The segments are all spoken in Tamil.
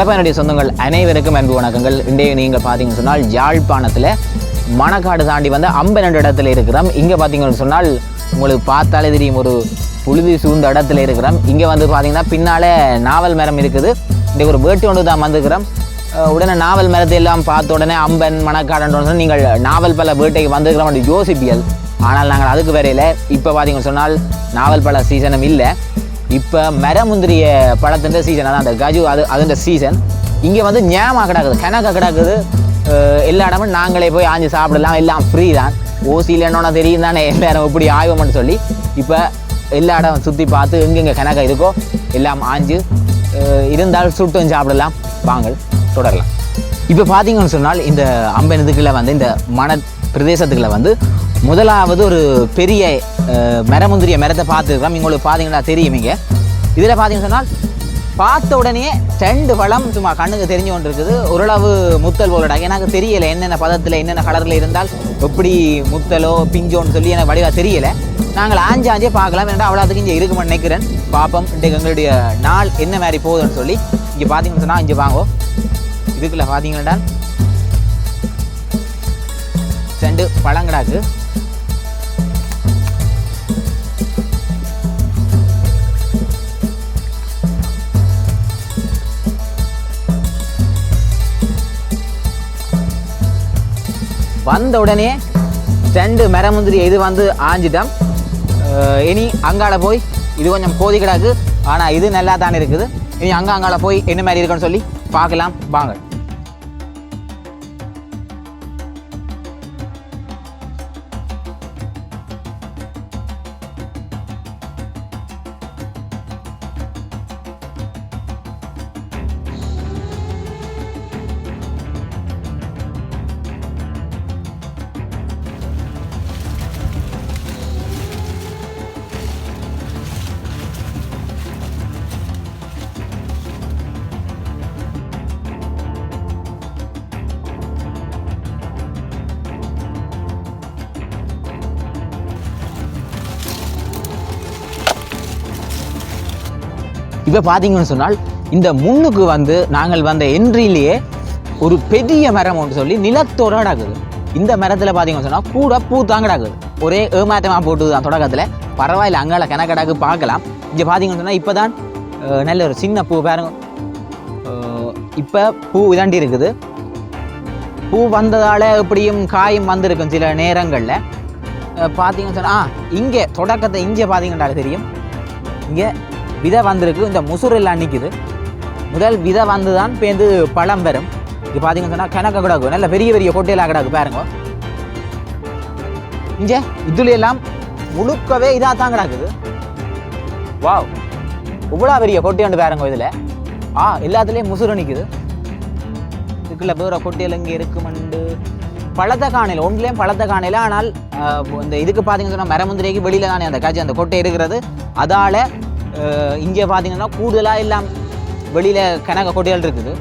தலைப்பயனுடைய சொந்தங்கள் அனைவருக்கும் அன்பு வணக்கங்கள். இன்றைய நீங்கள் பார்த்தீங்கன்னு சொன்னால் யாழ்ப்பாணத்தில் மணக்காடு தாண்டி வந்து அம்பன் என்ற இடத்துல இருக்கிறோம். இங்கே பார்த்தீங்கன்னு சொன்னால் உங்களுக்கு பார்த்தாலே தெரியும் ஒரு புழுதி சூழ்ந்த இடத்துல இருக்கிறோம். இங்கே வந்து பார்த்தீங்கன்னா பின்னால் நாவல் மரம் இருக்குது. இன்றைக்கு ஒரு வேட்டு ஒன்று தான் வந்துக்கிறோம் உடனே நாவல் மரத்தை எல்லாம் பார்த்த உடனே அம்பன் மணக்காடுன்னு சொன்னால் நீங்கள் நாவல் பல வேட்டைக்கு வந்திருக்கிறோம் அப்படி யோசிப்பியல் ஆனால் நாங்கள் அதுக்கு வரையில் இப்போ பார்த்தீங்கன்னு சொன்னால் நாவல் பல சீசனும் இல்லை. இப்போ மரமுந்திரிய பழத்தின் சீசன் அதான் அந்த கஜு அது அதுன்ற சீசன் இங்கே வந்து ஞாபகம் கிடக்குது கணக்காக கிடக்குது. எல்லா இடமும் நாங்களே போய் ஆஞ்சு சாப்பிடலாம் எல்லாம் ஃப்ரீ தான். ஓசியில் என்னோட தெரியும் தானே எல்லாரும் இப்படி ஆய்வம்னு சொல்லி. இப்போ எல்லா இடம் சுற்றி பார்த்து எங்கெங்கே கணக்காக இருக்கோ எல்லாம் ஆஞ்சு இருந்தால் சுட்டும் சாப்பிடலாம். வாங்கள் தொடரலாம். இப்போ பார்த்தீங்கன்னு சொன்னால் இந்த அம்பன் இதுக்குள்ள வந்து இந்த மண பிரதேசத்துக்குள்ள வந்து முதலாவது ஒரு பெரிய மரமுந்திரிய மரத்தை பார்த்துருக்கோம் உங்களுக்கு பார்த்தீங்கன்னா தெரியும் இங்கே. இதில் பார்த்தீங்கன்னு சொன்னால் பார்த்த உடனே ரெண்டு பழம் சும்மா கண்ணுக்கு தெரிஞ்சு கொண்டு இருக்குது ஓரளவு முத்தல் போலடா எனக்கு தெரியலை என்னென்ன பதத்தில் என்னென்ன கலரில் இருந்தால் எப்படி முத்தலோ பிஞ்சோன்னு சொல்லி எனக்கு வடிவாக தெரியலை. நாங்கள் ஆஞ்சு ஆஞ்சே பார்க்கலாம். ஏன்னா அவ்வளோத்துக்கு இங்கே இருக்குமென்னு நினைக்கிறேன். பார்ப்போம். இன்றைக்கு எங்களுடைய நாள் என்ன மாதிரி போகுதுன்னு சொல்லி இங்கே பார்த்தீங்கன்னு சொன்னால் இங்கே வாங்கோ. இதுக்குள்ள பார்த்தீங்கன்னா செண்டு பழங்கடாக்கு. வந்த உடனே ரெண்டு மரமுந்திரி இது வந்து ஆஞ்சிட்டோம். இனி அங்கால போய் இது கொஞ்சம் கோதி கிடாக்கு. ஆனால் இது நல்லா தானே இருக்குது. இனி அங்க அங்கால போய் என்ன மாதிரி இருக்குன்னு சொல்லி பார்க்கலாம். வாங்க. இப்போ பார்த்தீங்கன்னு சொன்னால் இந்த முன்னுக்கு வந்து நாங்கள் வந்த என்ட்ரிலேயே ஒரு பெரிய மரம் ஒன்று சொல்லி நிலத்தோட கிடக்குது. இந்த மரத்தில் பார்த்தீங்கன்னு சொன்னால் கூட பூ தான் கிடக்குது. ஒரே ஏமாத்தமாக போட்டுது தான் தொடக்கத்தில். பரவாயில்ல அங்கால கணக்கடாக்கு பார்க்கலாம். இங்கே பார்த்தீங்கன்னு சொன்னால் இப்போ தான் நல்ல ஒரு சின்ன பூ பாருங்க. இப்போ பூ இதாண்டி இருக்குது. பூ வந்ததால் எப்படியும் காயும் வந்திருக்கும் சில நேரங்களில். பார்த்தீங்கன்னு சொன்னால் ஆ இங்கே தொடக்கத்தை இங்கே பார்த்தீங்கன்னா தெரியும். இங்கே விதை வந்திருக்கு. இந்த முசுறு எல்லாம் நிற்குது முதல் விதை வந்து தான் பேருந்து பழம் வரும். இது பார்த்தீங்கன்னு சொன்னால் கிணக்க கிடக்கு. நல்ல பெரிய பெரிய கொட்டையெல்லாம் கிடக்கு பாருங்க. இங்கே இதுல எல்லாம் முழுக்கவே இதாக தான் கிடக்குது. வாவ். இவ்வளோ பெரிய கொட்டையாண்டு பாருங்க இதில். ஆ எல்லாத்துலேயும் முசுறு நிற்குது இதுக்குள்ள வேற கொட்டையில் இங்கே இருக்குமெண்டு பழத்தை காணையில் ஒன்றுலேயும் பழத்தை காணையில். ஆனால் இந்த இதுக்கு பார்த்தீங்கன்னு சொன்னால் மரமுந்திரிக்கு வெளியில் தானே அந்த காட்சி அந்த கொட்டை இருக்கிறது. அதால் இங்கே பார்த்தீங்கன்னா கூடுதலாக எல்லாம் வெளியில் கணக்க கொட்டைகள் இருக்குது.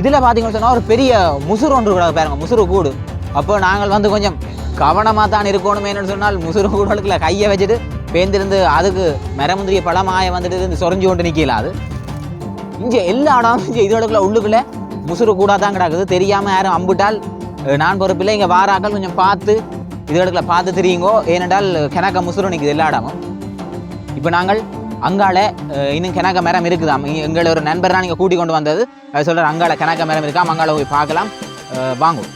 இதில் பார்த்தீங்கன்னு சொன்னால் ஒரு பெரிய முசுறு ஒன்று கூட பாருங்கள் முசுறு கூடு. அப்போ நாங்கள் வந்து கொஞ்சம் கவனமாக தான் இருக்கணுமேனு சொன்னால் முசுறு கூடுகளுக்குள்ள கையை வச்சுட்டு பேந்திருந்து அதுக்கு மரமுந்திரிய பழமாய வந்துட்டு இருந்து சொரிஞ்சு கொண்டு நிற்கல அது. இங்கே எல்லா இடமும் இங்கே இதோடக்குள்ள உள்ளுக்குள்ளே முசுறு கூடாக தான் கிடக்குது. தெரியாமல் யாரும் அம்பிட்டால் நான் பொறுப்பில்லை. இங்கே வாராக்கள் கொஞ்சம் பார்த்து இதோடக்குள்ள பார்த்து தெரியுங்கோ. ஏனென்றால் கிணக்க முசுறு நிற்குது எல்லா இடமும். இப்போ நாங்கள் அங்கால இன்னும் கெனாக்க மரம் இருக்குதாம் எங்களோட எங்களை ஒரு நண்பர் தான் நீங்கள் கூட்டி கொண்டு வந்தது. அது சொல்கிறார் அங்கால கிணக்க மரம் இருக்காம் அங்கால போய் பார்க்கலாம். வாங்குவோம்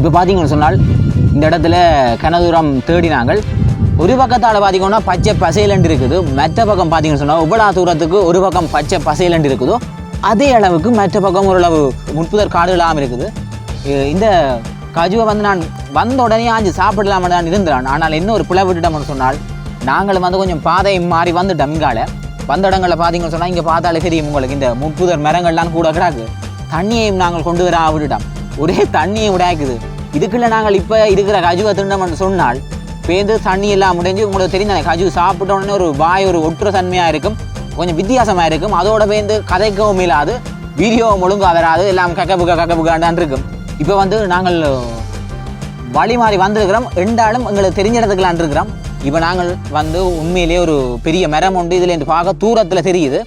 இப்போ பார்த்தீங்கன்னு சொன்னால் இந்த இடத்துல கனதூரம் தேடினாங்கள் ஒரு பக்கத்தால் பார்த்தீங்கன்னா பச்சை பசைலண்டு இருக்குது. மற்ற பக்கம் பார்த்தீங்கன்னு சொன்னால் இவ்வளோ தூரத்துக்கு ஒரு பக்கம் பச்சை பசைலண்டு இருக்குதோ. அதே அளவுக்கு மற்ற பக்கம் ஓரளவு முற்புதர் காடுகளாகவும் இருக்குது. இந்த கஜுவை வந்து நான் வந்த உடனே ஆஞ்சு சாப்பிடலாம்னு தான் இருந்தேன். ஆனால் என்ன ஒரு பிளவு விட்டுட்டோம்னு சொன்னால் நாங்களும் வந்து கொஞ்சம் பாதை மாறி வந்துட்டோம் இங்கால. வந்த இடங்களில் பார்த்தீங்கன்னு சொன்னால் இங்கே பார்த்தாலே தெரியும் உங்களுக்கு இந்த முற்புதர் மரங்கள்லாம் கூட கிடக்கு. தண்ணியையும் நாங்கள் கொண்டு வர விட்டுட்டோம் ஒரே தண்ணியை உடையாக்குது இதுக்குள்ள நாங்கள் இப்போ இருக்கிற கஜுவை திண்டோம்னு சொன்னால் பேருந்து தண்ணி எல்லாம் முடிஞ்சு உங்களுக்கு தெரியும் கஜு சாப்பிட்ட உடனே ஒரு வாய் ஒரு ஒற்று தன்மையாக இருக்கும் கொஞ்சம் வித்தியாசமாக இருக்கும். அதோட பேருந்து கதைக்கவும் இல்லாது வீடியோவும் ஒழுங்காக வராது எல்லாம் கக்கபுக்க கக்கபுக்காண்டான் இருக்கும். இப்போ வந்து நாங்கள் வழி மாறி வந்திருக்கிறோம். ரெண்டாலும் எங்களுக்கு தெரிஞ்ச இடத்துக்குலாம் இருக்கிறோம் இப்போ நாங்கள் வந்து உண்மையிலேயே ஒரு பெரிய மரம் உண்டு. இதில் இருந்து பார்க்க தூரத்தில் தெரியுது.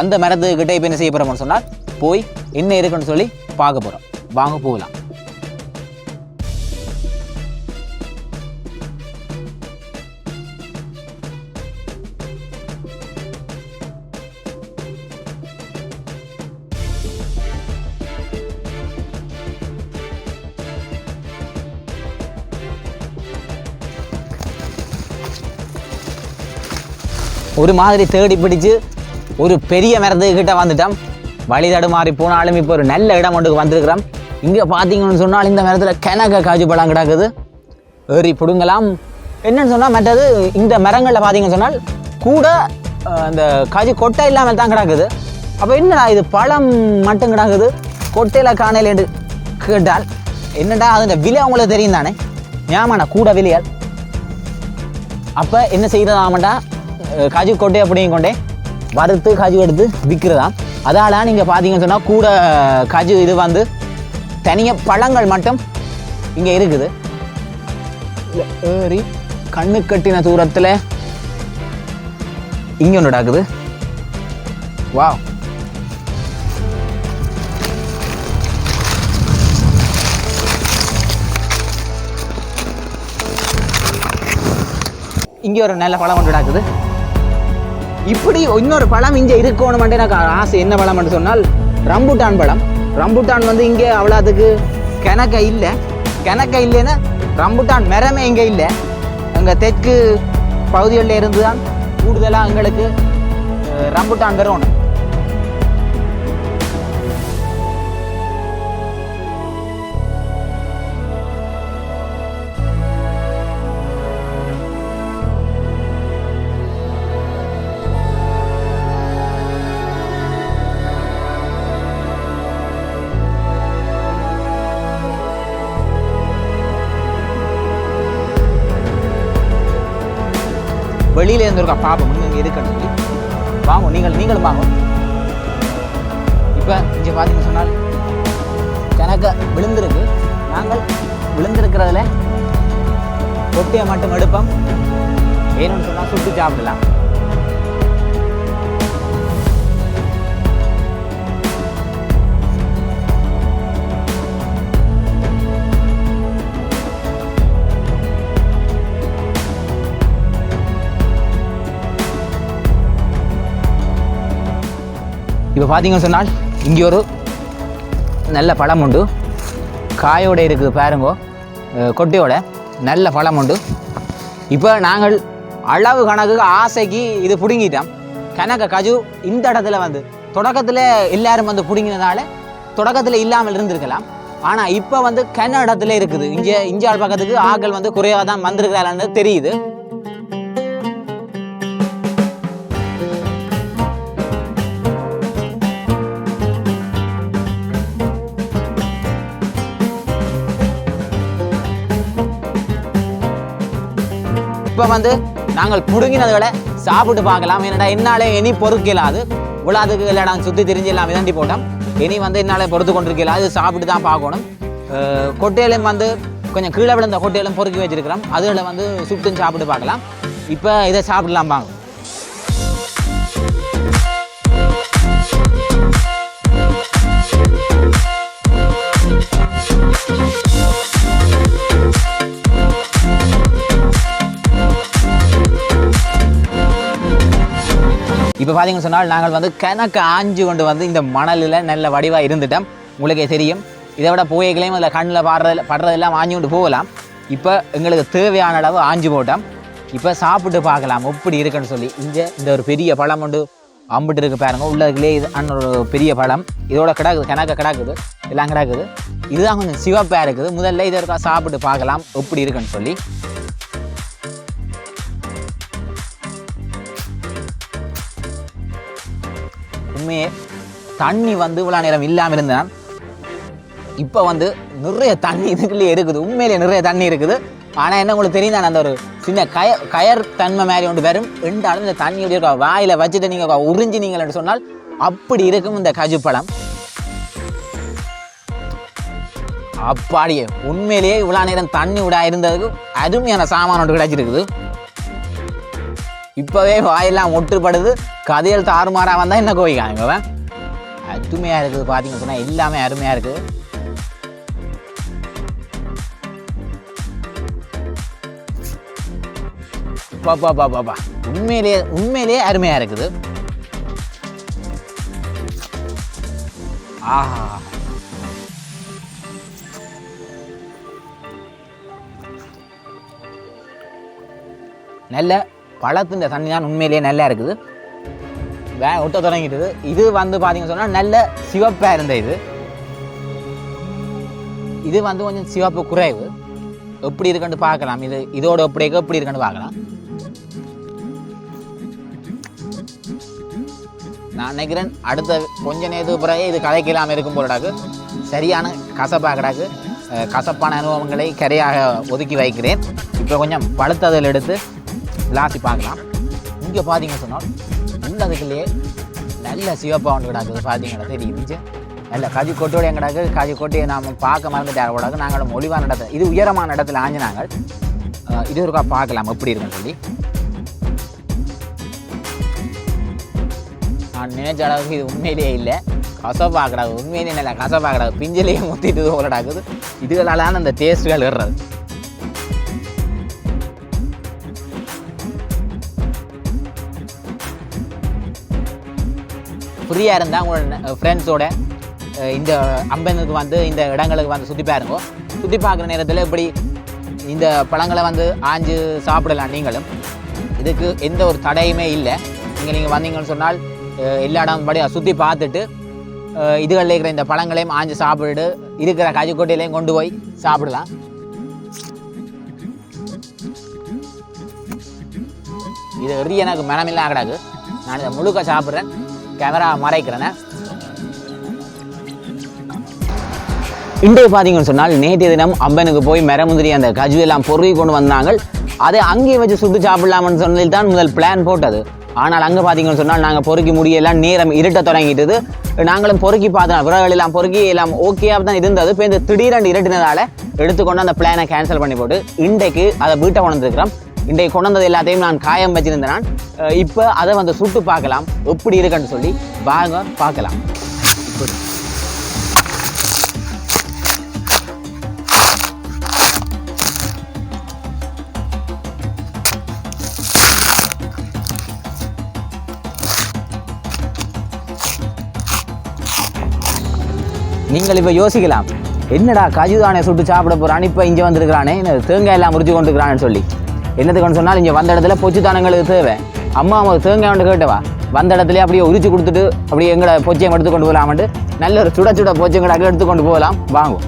அந்த மரத்துக்கிட்டே இப்போ என்ன செய்ய போகிறோம்னு சொன்னால் போய் என்ன இருக்குன்னு சொல்லி பார்க்க போகிறோம் வாங்க போகலாம். ஒரு மாதிரி தேடி பிடிச்சு ஒரு பெரிய மரத்துக்கிட்ட வந்துட்டோம். வழி தடுமாறி போனாலும் இப்போ ஒரு நல்ல இடம் ஒன்றுக்கு வந்திருக்கிறோம். இங்கே பார்த்தீங்கன்னு சொன்னால் இந்த மரத்தில் கிணக்க காஜு பழம் கிடக்குது. ஏறி பிடுங்கலாம். என்னன்னு சொன்னால் மற்றது இந்த மரங்களில் பார்த்தீங்கன்னு சொன்னால் கூட அந்த காஜு கொட்டை இல்லாமல் தான் கிடக்குது. அப்போ என்னடா இது பழம் மட்டும் கிடக்குது? கொட்டையில் காணையில் என்று கேட்டால் என்னடா அது விலை அவங்களுக்கு தெரியும் தானே? ஞாபகம் கூட விலையால். அப்போ என்ன செய்யறதாமண்டா காஜு கொட்டை அப்படியும் கொண்டே வறுத்து காஜு எடுத்து விற்கிறதாம். அதால் நீங்கள் பார்த்தீங்கன்னு சொன்னால் கூட காஜு இது வந்து தனியாக பழங்கள் மட்டும் இங்கே இருக்குது. ஏறி கண்ணு கட்டின தூரத்தில் இங்கே ஒன்று நடக்குது. வா இங்கே ஒரு நல்ல பழம் ஒன்று நடக்குது. இப்படி இன்னொரு பழம் இங்கே இருக்கணும் எனக்கு ஆசை. என்ன பழம்னு சொன்னால் ரம்புட்டான் பழம். ரம்புட்டான் வந்து இங்கே அவ்வளோத்துக்கு கிணக்க இல்லை. கிணக்க இல்லைன்னா ரம்புட்டான் மரமே இங்கே இல்லை. அங்கே தெற்கு பகுதிகளில் இருந்து தான் கூடுதலாக எங்களுக்கு ரம்புட்டான் வரணும் வெளியில இருந்து இருக்கா பாப்போம் இங்கே இருக்கணும் சொல்லி வாங்க நீங்கள் நீங்களும் வாங்க. இப்போ இங்கே பார்த்தீங்கன்னு சொன்னால் கணக்க விழுந்திருக்கு. நாங்கள் விழுந்திருக்கிறதுல கொட்டியை மட்டும் எடுப்போம். வேணும்னு சொன்னால் சுட்டு சாப்பிடலாம். இப்போ பார்த்தீங்கன்னு சொன்னால் இங்கே ஒரு நல்ல பழம் உண்டு. காயோட இருக்குது பாருங்கோ. கொட்டையோட நல்ல பழம் உண்டு. இப்போ நாங்கள் அளவு கணக்கு ஆசைக்கு இது பிடுங்கிட்டோம். கணக்க கஜு இந்த இடத்துல வந்து தொடக்கத்தில் எல்லாரும் வந்து பிடுங்கினதால தொடக்கத்தில் இல்லாமல் இருந்திருக்கலாம். ஆனால் இப்போ வந்து கன இடத்துல இருக்குது. இங்கே இஞ்சால் பக்கத்துக்கு ஆக்கள் வந்து குறைவாக தான் வந்திருக்கிறாங்கன்னு தெரியுது. இப்போ வந்து நாங்கள் புடுங்கினதுகளை சாப்பிட்டு பார்க்கலாம். என்னடா என்னாலே இனி பொறுக்கலாது. உலாதுக்கு இல்லைடா சுற்றி திரிஞ்சு எல்லாம் விதண்டி போட்டோம். இனி வந்து என்னால் பொறுத்து கொண்டிருக்கலாம் அது சாப்பிட்டு தான் பார்க்கணும். கொட்டையிலும் வந்து கொஞ்சம் கீழே விழுந்த கொட்டையிலும் பொறுக்கி வச்சிருக்கிறோம். அதுகளை வந்து சுட்டு சாப்பிட்டு பார்க்கலாம். இப்போ இதை சாப்பிடலாம் வாங்க இப்போ பார்த்தீங்கன்னு சொன்னால் நாங்கள் வந்து கணக்கு ஆஞ்சு கொண்டு வந்து இந்த மணலில் நல்ல வடிவாக இருந்துட்டோம். உங்களுக்கே தெரியும். இதை விட புகைகளையும் அதில் கண்ணில் பாடுறது படுறதெல்லாம் ஆஞ்சு கொண்டு போகலாம். இப்போ எங்களுக்கு தேவையான அளவு ஆஞ்சு போட்டோம். இப்போ சாப்பிட்டு பார்க்கலாம். எப்படி இருக்குன்னு சொல்லி. இங்கே இந்த ஒரு பெரிய பழம் உண்டு. அம்பிட்டு இருக்கு பாருங்கள் உள்ளதுக்குள்ளே இது அண்ணன் ஒரு பெரிய பழம். இதோட கிடக்குது. கணக்க கிடக்குது. எல்லாம் கிடக்குது. இதுதான் கொஞ்சம் சிவப்பாக இருக்குது. முதல்ல இதை இருக்கா சாப்பிட்டு பார்க்கலாம். எப்படி இருக்குன்னு சொல்லி. உண்மையே தண்ணி வந்து இவ்வளோ நேரம் இல்லாமல் இருந்தேன் இப்போ வந்து நிறைய தண்ணி இதுக்குள்ளே இருக்குது. உண்மையிலே நிறைய தண்ணி இருக்குது. ஆனால் என்ன உங்களுக்கு தெரியும் தானே அந்த ஒரு சின்ன கய கயர் தன்மை மாதிரி ஒன்று வரும். ரெண்டாலும் இந்த தண்ணி இருக்கா? வாயில் வச்சுட்டு நீங்கள் உறிஞ்சி நீங்கள் சொன்னால் அப்படி இருக்கும் இந்த கஜு பழம். அப்பாடியே உண்மையிலேயே இவ்வளோ நேரம் தண்ணி விடா இருந்ததுக்கு அருமையான சாமான் ஒன்று கிடைச்சிருக்குது. இப்போவே வாயெல்லாம் ஒட்டுப்படுது. கதையில் தாறுமாறாக வந்தால் என்ன கோவிக்காங்க அவன் அருமையாக இருக்குது பார்த்திங்க சொன்னால் எல்லாமே அருமையாக இருக்குது. பாப்பா பாப்பா பாப்பா உண்மையிலேயே உண்மையிலேயே அருமையாக இருக்குது. ஆஹா. நல்ல பழத்தின் தண்ணி தான் உண்மையிலேயே நல்லா இருக்குது. வே ஒட்ட தொடங்கிட்டது. இது வந்து பார்த்தீங்கன்னு சொன்னால் நல்ல சிவப்பாக இருந்த இது. இது வந்து கொஞ்சம் சிவப்பு குறைவு. எப்படி இருக்குன்னு பார்க்கலாம். இது இதோட எப்படி எப்படி இருக்குன்னு பார்க்கலாம். நான் நினைக்கிறேன் அடுத்த கொஞ்ச நேரத்துக்கு பிறகு இது கதைக்கலாமல் இருக்கும் போலடாக்கு சரியான கசப்பாக கிடாக்கு. கசப்பான அனுபவங்களை கரையாக ஒதுக்கி வைக்கிறேன். இப்போ கொஞ்சம் பழுத்ததில் எடுத்து விளாசி பார்க்கலாம். இங்கே பார்த்தீங்கன்னு சொன்னால் உள்ளதுக்குள்ளேயே நல்ல சிவப்பாக ஒன்று கிடாக்குது பார்த்தீங்கன்னா தெரியுது. இங்கே நல்ல காஜி கொட்டோட எங்கடாக்கு காஜி கொட்டையை நாம் பார்க்க மறந்துட்டார் கூடாது நாங்கள் மொழிவான இடத்துல இது உயரமான இடத்துல ஆஞ்சினாங்க நாங்கள் இது ஒருக்கா பார்க்கலாம். எப்படி இருக்குன்னு சொல்லி. நான் நினைச்ச அளவுக்கு இது உண்மையிலேயே இல்லை. கசப்பாக்கடாது உண்மையிலேயே இல்லை. கசப்பாக்கடாது பிஞ்சிலேயே முத்திட்டு போலடாக்குது இதுகளால அந்த டேஸ்ட்டுகள் இடுறது ஃப்ரீயாக இருந்தால் உங்களோட ஃப்ரெண்ட்ஸோட இந்த அம்பனுக்கு வந்து இந்த இடங்களுக்கு வந்து சுற்றி பாருங்க. சுற்றி பார்க்குற நேரத்தில் இப்படி இந்த பழங்களை வந்து ஆஞ்சு சாப்பிடலாம் நீங்களும். இதுக்கு எந்த ஒரு தடையுமே இல்லை. இங்கே நீங்கள் வந்தீங்கன்னு சொன்னால் எல்லா இடம் படி சுற்றி பார்த்துட்டு இதுகளில் இருக்கிற இந்த பழங்களையும் ஆஞ்சு சாப்பிட்டு இருக்கிற கஜிக்கொட்டையிலையும் கொண்டு போய் சாப்பிடலாம். இது எறி எனக்கு மனமில்லாம் கிடாது நான் இதை முழுக்க சாப்பிட்றேன். கேமரா மறைக்கிறேனே. இன்றைய பார்த்தீங்கன்னு சொன்னால் நேற்றைய தினம் அம்பனுக்கு போய் மரமுந்திரி அந்த கஜு எல்லாம் பொறுக்கி கொண்டு வந்தாங்க அதை அங்கேயே வச்சு சுட்டு சாப்பிடலாம்னு சொன்னதில் தான் முதல் பிளான் போட்டது. ஆனால் அங்கே பார்த்தீங்கன்னு சொன்னால் நாங்கள் பொறுக்கி முடியெல்லாம் நேரம் இருட்ட தொடங்கிட்டது. நாங்களும் பொறுக்கி பார்த்தோம். விறகுகள் எல்லாம் பொறுக்கி எல்லாம் ஓகேயாக தான் இருந்தது. இப்போ இந்த திடீரென்று இருட்டினதால் எடுத்துக்கொண்டு அந்த பிளானை கேன்சல் பண்ணி போட்டு இன்றைக்கு அதை வீட்டை கொண்டு வந்துருக்கிறோம். இன்றைக்கு கொண்டு வந்தது எல்லாத்தையும் நான் காயம் வச்சிருந்தேன். நான் இப்போ அதை வந்து சுட்டு பார்க்கலாம். எப்படி இருக்குன்னு சொல்லி வாங்க பார்க்கலாம். நீங்கள் இப்போ யோசிக்கலாம். என்னடா கஜுதானே சுட்டு சாப்பிட போகிறான் இப்போ இங்கே வந்திருக்கிறானே என்ன தேங்காய் எல்லாம் முறிச்சு கொண்டுக்கிறான்னு சொல்லி. என்னத்துக்குன்னு சொன்னால் இங்கே வந்த இடத்துல பொச்சு தானங்களுக்கு தேவை. அம்மா அவங்க தேங்காய் வந்து கேட்டவா? வந்த இடத்துல அப்படியே உரிச்சு கொடுத்துட்டு அப்படியே எங்களை பொச்சையும் எடுத்து கொண்டு போகலாமட்டு நல்ல ஒரு சுட சுட பொச்சைங்களாக எடுத்து கொண்டு போகலாம். வாங்கும்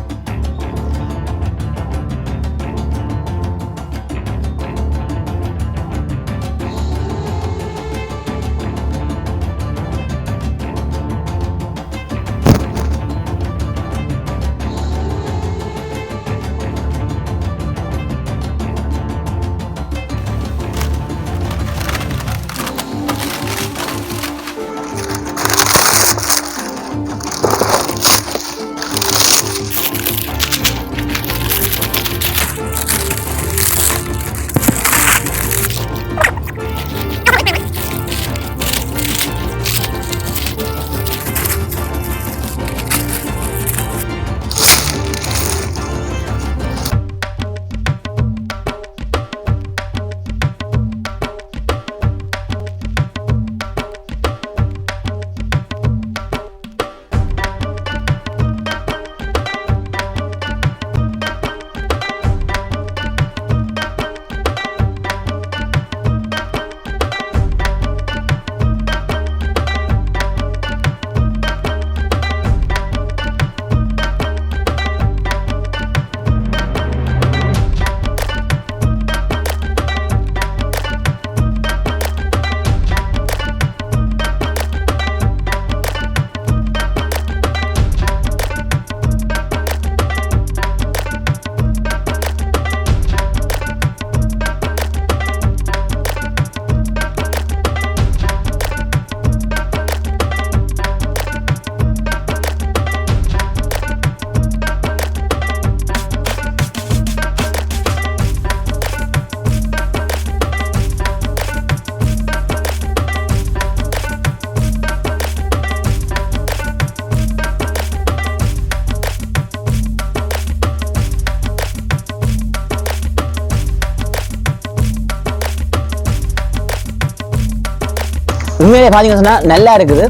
உண்மையிலே பார்த்தீங்கன்னு சொன்னால் நல்லா இருக்குது.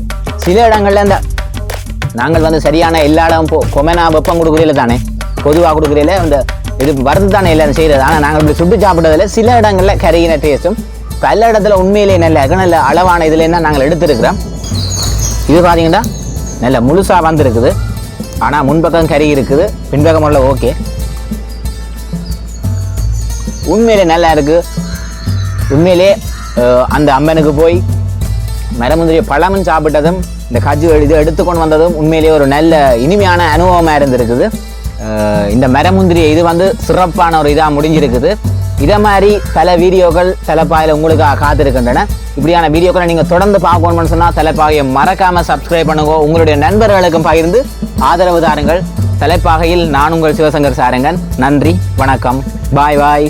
சில இடங்கள்ல இந்த நாங்கள் வந்து சரியான எல்லா இடம் போ கொமெனா வெப்பம் கொடுக்குறீல தானே? பொதுவாக கொடுக்குறீல இந்த இது வரது தானே எல்லாரும் செய்கிறது ஆனால் நாங்கள் இப்படி சுட்டு சாப்பிட்றதுல சில இடங்களில் கரையின டேஸ்ட்டும் பல இடத்துல உண்மையிலேயே நல்ல இருக்கு நல்ல அளவான இதில் என்ன நாங்கள் எடுத்துருக்கிறோம்? இது பார்த்தீங்கன்னா நல்ல முழுசாக வந்திருக்குது. ஆனால் முன்பக்கம் கறி இருக்குது பின்பக்கம் உள்ள ஓகே உண்மையிலே நல்லா இருக்குது உண்மையிலே அந்த அம்மனுக்கு போய் மரமுந்திரிய பழமும் சாப்பிட்டதும் இந்த கஜு இது எடுத்துக்கொண்டு வந்ததும் உண்மையிலேயே ஒரு நல்ல இனிமையான அனுபவமாக இருந்திருக்குது. இந்த மரமுந்திரி இது வந்து சிறப்பான ஒரு இதாக முடிஞ்சிருக்குது. இதை மாதிரி பல வீடியோக்கள் தலைப்பாயில் உங்களுக்காக காத்திருக்கின்றன. இப்படியான வீடியோக்களை நீங்கள் தொடர்ந்து பார்க்கணும்னு சொன்னால் தலைப்பாகையை மறக்காமல் சப்ஸ்கிரைப் பண்ணுங்க. உங்களுடைய நண்பர்களுக்கும் பகிர்ந்து ஆதரவு தாருங்கள். தலைப்பாகையில் நான் உங்கள் சிவசங்கர் சாரங்கன். நன்றி வணக்கம். பாய் பாய்.